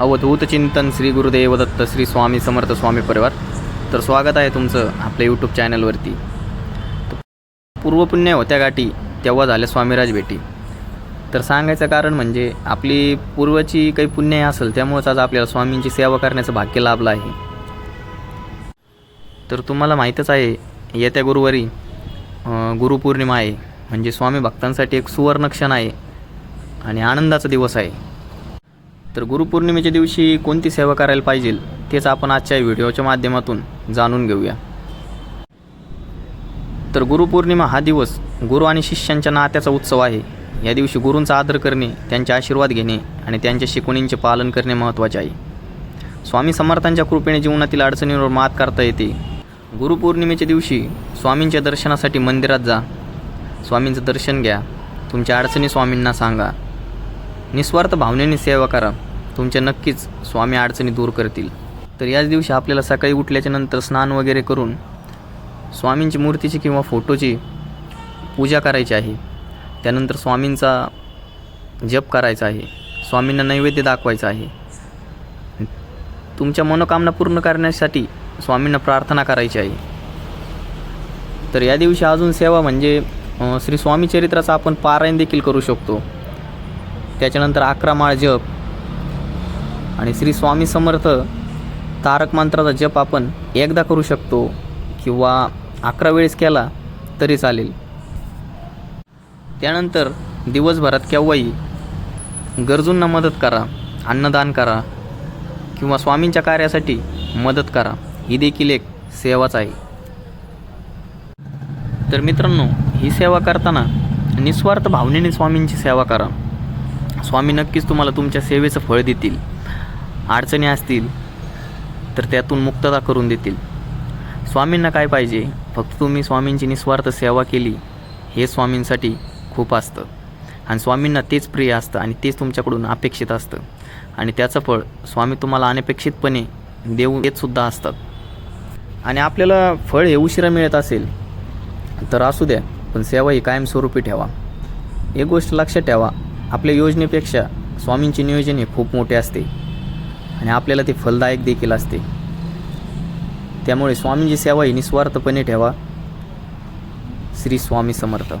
अवधूत चिंतन श्री गुरुदेव दत्त श्री स्वामी समर्थ स्वामी परिवार. तर स्वागत आहे तुमचं आपल्या यूट्यूब चॅनलवरती पूर्वपुण्य होत्या गाठी तेव्हा झाल्या स्वामीराज भेटी. तर सांगायचं कारण म्हणजे आपली पूर्वची काही पुण्य असेल त्यामुळेच आज आपल्याला स्वामींची सेवा करण्याचं भाग्य लाभलं आहे. तर तुम्हाला माहीतच आहे येत्या गुरुवारी गुरुपौर्णिमा आहे. म्हणजे स्वामी भक्तांसाठी एक सुवर्ण क्षण आहे आणि आनंदाचा दिवस आहे. तर गुरुपौर्णिमेच्या दिवशी कोणती सेवा करायला पाहिजे तेच आपण आजच्या व्हिडिओच्या माध्यमातून जाणून घेऊया. तर गुरुपौर्णिमा हा दिवस गुरु आणि शिष्यांच्या नात्याचा उत्सव आहे. या दिवशी गुरूंचा आदर करणे त्यांचे आशीर्वाद घेणे आणि त्यांच्या शिकवणींचे पालन करणे महत्त्वाचे आहे. स्वामी समर्थांच्या कृपेने जीवनातील अडचणींवर मात करता येते. गुरुपौर्णिमेच्या दिवशी स्वामींच्या दर्शनासाठी मंदिरात जा. स्वामींचं दर्शन घ्या. तुमच्या अडचणी स्वामींना सांगा. निस्वार्थ भावनेने सेवा करा. तुमच्या नक्कीच स्वामी अडचणी दूर करतील. तर याच दिवशी आपल्याला सकाळी उठल्याच्या नंतर स्नान वगैरे करून स्वामींची मूर्तीची किंवा फोटोची पूजा करायची आहे. त्यानंतर स्वामींचा जप करायचा आहे. स्वामींना नैवेद्य दाखवायचा आहे. तुमच्या मनोकामना पूर्ण करण्यासाठी स्वामींना प्रार्थना करायची आहे. तर या दिवशी अजून सेवा म्हणजे श्री स्वामी चरित्राचा आपण पारायण देखील करू शकतो. त्याच्यानंतर अकरा माळ जप आणि श्री स्वामी समर्थ तारक मंत्राचा जप आपण एकदा करू शकतो किंवा अकरा वेळेस केला तरी चालेल. त्यानंतर दिवसभरात केव्हाही गरजूंना मदत करा अन्नदान करा किंवा स्वामींच्या कार्यासाठी मदत करा. ही देखील एक सेवाच आहे. तर मित्रांनो ही सेवा करताना निस्वार्थ भावनेने स्वामींची सेवा करा. स्वामी नक्कीच तुम्हाला तुमच्या सेवेचं फळ देतील. अडचणी असतील तर त्यातून मुक्तता करून देतील. स्वामींना काय पाहिजे? फक्त तुम्ही स्वामींची निस्वार्थ सेवा केली हे स्वामींसाठी खूप असतं. आणि स्वामींना तेच प्रिय असतं आणि तेच तुमच्याकडून अपेक्षित असतं. आणि त्याचं फळ स्वामी तुम्हाला अनपेक्षितपणे देऊ येतसुद्धा असतात. आणि आपल्याला फळ हे उशिरा मिळत असेल तर असू द्या पण सेवा ही कायमस्वरूपी ठेवा. एक गोष्ट लक्षात ठेवा आपल्या योजनेपेक्षा स्वामींचे नियोजन हे खूप मोठे असते. आणि आपल्याला ते फलदायक देखील असते. त्यामुळे स्वामींची सेवा ही निस्वार्थपणे ठेवा. श्री स्वामी समर्थ.